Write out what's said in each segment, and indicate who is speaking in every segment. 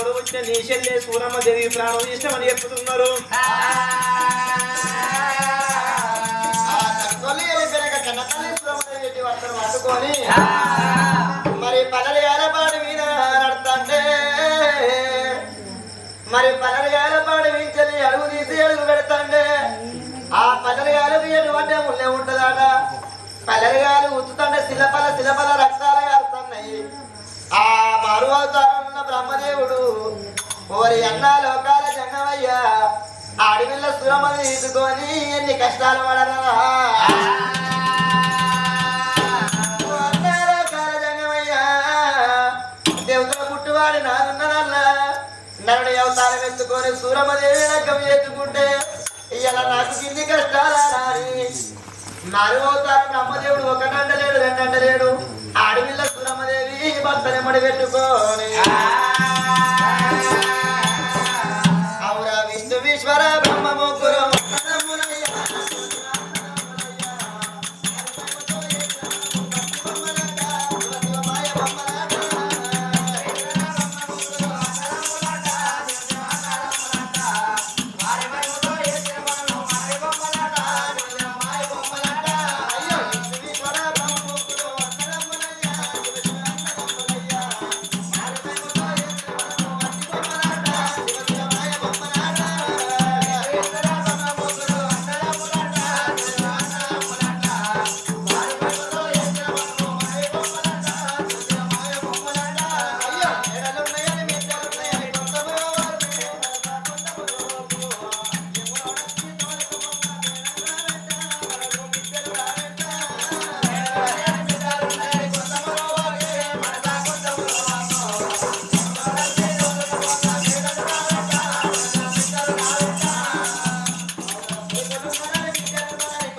Speaker 1: తోడు వచ్చిన నీ చెల్లె సూరమ్మ దేవి ప్రాణం ఇష్టమని చెప్తున్నారు
Speaker 2: పట్టుకొని మరి పల్లెల ఏలపాడు మీద నడుతుంటే మరి పల్లెల ఏలపాడు మించలి అడుగు తీసి అడుగు పెడతాండే ఆ పల్లెల ఏలకు ఎటువంటి ముళ్ళే ఉంటుందాట? పల్లెలు ఉత్తుతండే శిలపల శిలపల రక్తాలు కారుతున్నాయి ఆ మారు అవతారం బ్రహ్మదేవుడు. ఓరి అన్న లోకాల జంగమయ్య అడవిల్ల సురమ తీసుకొని ఎన్ని కష్టాలు పడరా దేవుతుల నరుడు అవతారం ఎత్తుకొని సూరమదేవి రకం ఎత్తుకుంటే ఇలా నాకు కింది కష్టాలా రాని నాలుగు అవతారం బ్రహ్మదేవుడు ఒకటంటలేడు రెండంటలేడు అడవిలో సూరమదేవి భక్తనెమ్మడి పెట్టుకొని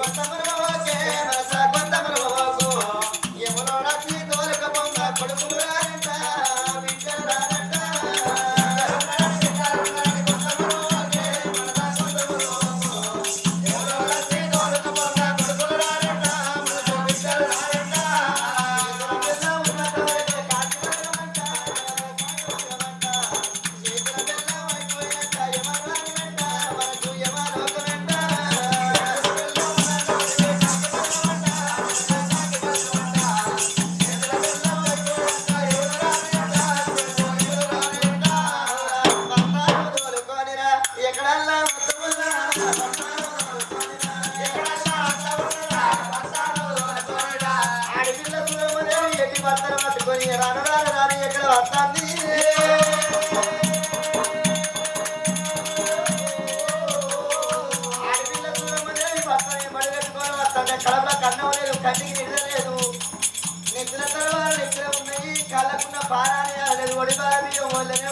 Speaker 2: పట్టుకొని కడపలో కన్నం లేదు కంటికి నిద్ర లేదు నిద్ర తర్వాత నిద్ర ఉన్నాయి. కళ్ళకున్న పారాని లేదు ఒడి బాబి వాళ్ళనే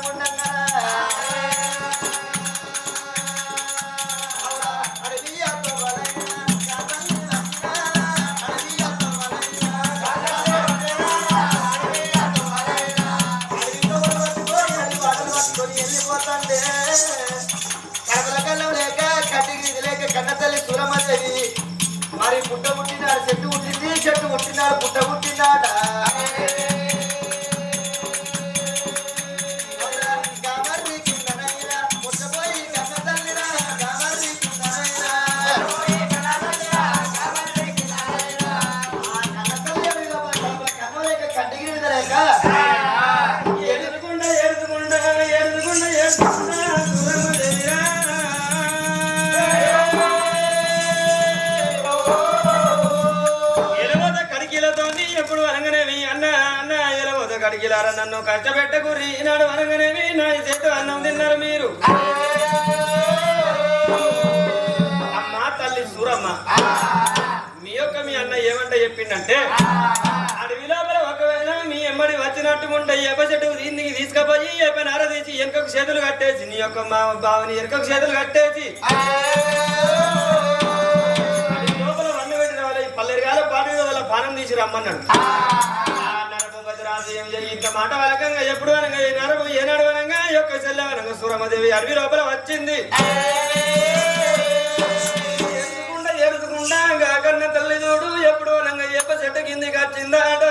Speaker 2: పుట్ట
Speaker 1: ఎలవద నన్ను కష్టపెట్టకుర్రి ఈనాడు అనగనేవి నా చేతి అన్నం తిన్నారు మీరు. అమ్మా తల్లి సూరమ్మ మీ యొక్క మీ అన్న ఏమంట చెప్పిండంటే అడవి లోపల ఒకవేళ మీ ఎప్ప చెట్టు దీనికి తీసుకపోయి ఎప్ప నార తీసి వెనుకకు చేతులు కట్టేసి నీ యొక్క మా బావని వెనుకకు చేతులు కట్టేసి లోపల వన్న పెట్టి రావాలి ఈ పల్లెరిగాల పాటు వాళ్ళ పానం తీసి రమ్మన్నాడు. ఇంత మాట వలకంగా ఎప్పుడు అనగా ఏ నరకు ఏనాడు అనగా యొక్క చెల్లెవనంగా సూరమదేవి అడవి లోపల వచ్చింది. ఎరుకుండా ఎరుకుండా తల్లి చూడు ఎప్పుడు అనగా ఎప్ప చెట్టు కిందికి వచ్చిందా అట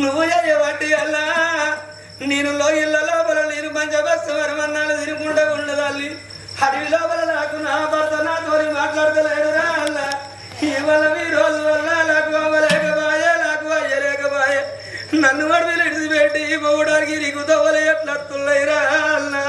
Speaker 1: నువ్వు వాటి అల్లా. నేను లోయల లోపల నేను పంచబస్సు వరమన్నాలు తినుకుంటా ఉండదాలి అడవి లోపల నాకు నా భర్త నాతో మాట్లాడతలేడురా. అల్ల ఇవాళ మీ రోజు వల్ల నాకు అవ్వలేకబాయే నాకు అయ్యలేకబాయే నన్ను వాడి విడిచిపెట్టి పోవడానికి రిగుదవ్వలే ఎట్లా అత్తున్నాయిరా అన్నా.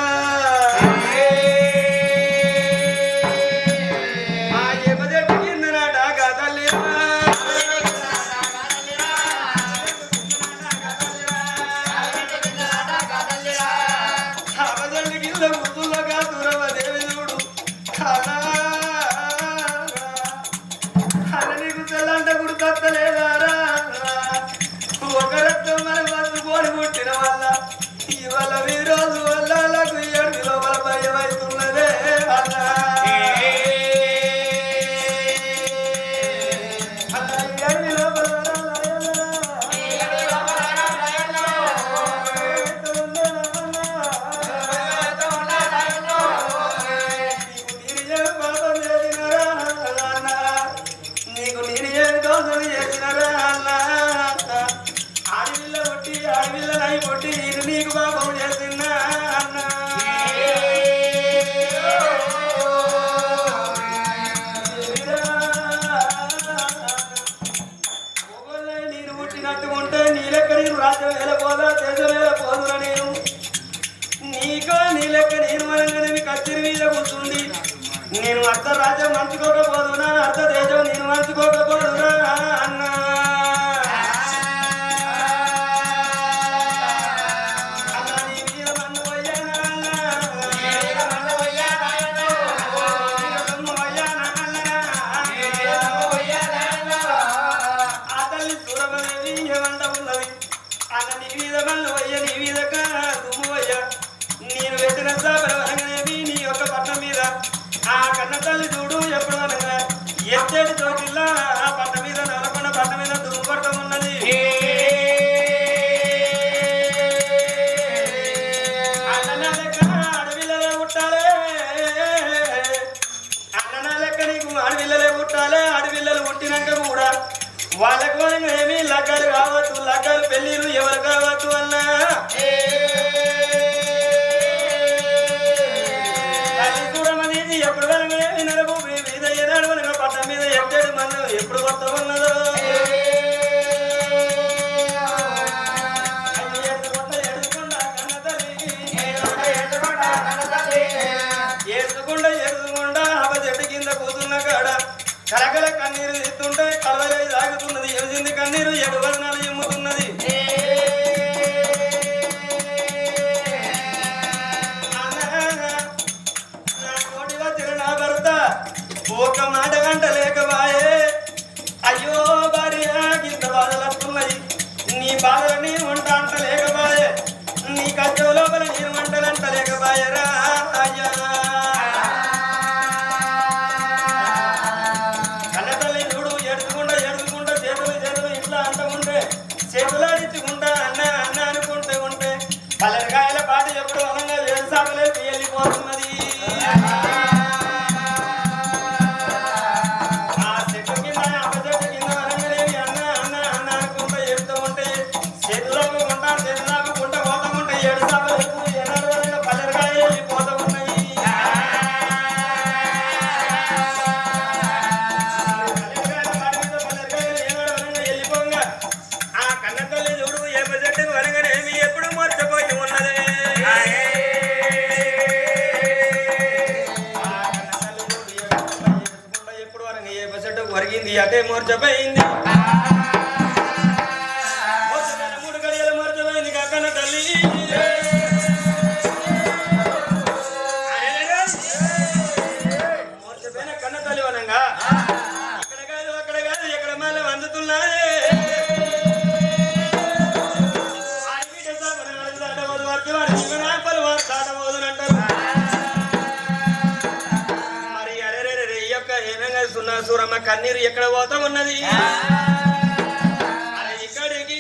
Speaker 1: ఇలాంటి ఉంటే నీలెక్క నేను రాజ్యం వెళ్ళపోదా దేశం వెళ్ళపోదురా నేను? నీకో నీలెక్క నేను అనగానే మీకు అచ్చిరి మీద కూర్చుంది నేను అర్థ రాజ్యం మంచుకోకపోదునా అర్థ దేశం నేను మంచుకోకపోదునా అన్నా. ఆ కన్న తల్లి చూడు ఎప్పుడు ఎత్తేడు ఆ పంట మీద నలపన పంట మీద దుమ్ము ఉన్నది అన్న లెక్క పుట్టాలే. అన్న లెక్క నీకు అడవిల్లలే అడవిల్లలు కూడా వాళ్ళకు ఏమీ లగ్గాలు కావచ్చు లగ్గాలు పెళ్ళిళ్ళు ఎవరు కావచ్చు అన్న కరకల కన్నీరు తీస్తుంటే కలవలే తాగుతున్నది ఎలిసింది కన్నీరు ఏడు వదనాలు ఎమ్ముతున్నది. నా కోటిగా తిరు నా భర్త ఒక మాట గంటలే హాస్యం అనగనేమి ఎప్పుడు మర్చిపోయి ఉన్నదే? ఎప్పుడు అనగా ఏ బసటకు అదే మర్చిపోయింది ఏమేగా సున్నా సూరమ్మ కన్నీరు ఎక్కడ పోతా ఉన్నది? ఇక్కడికి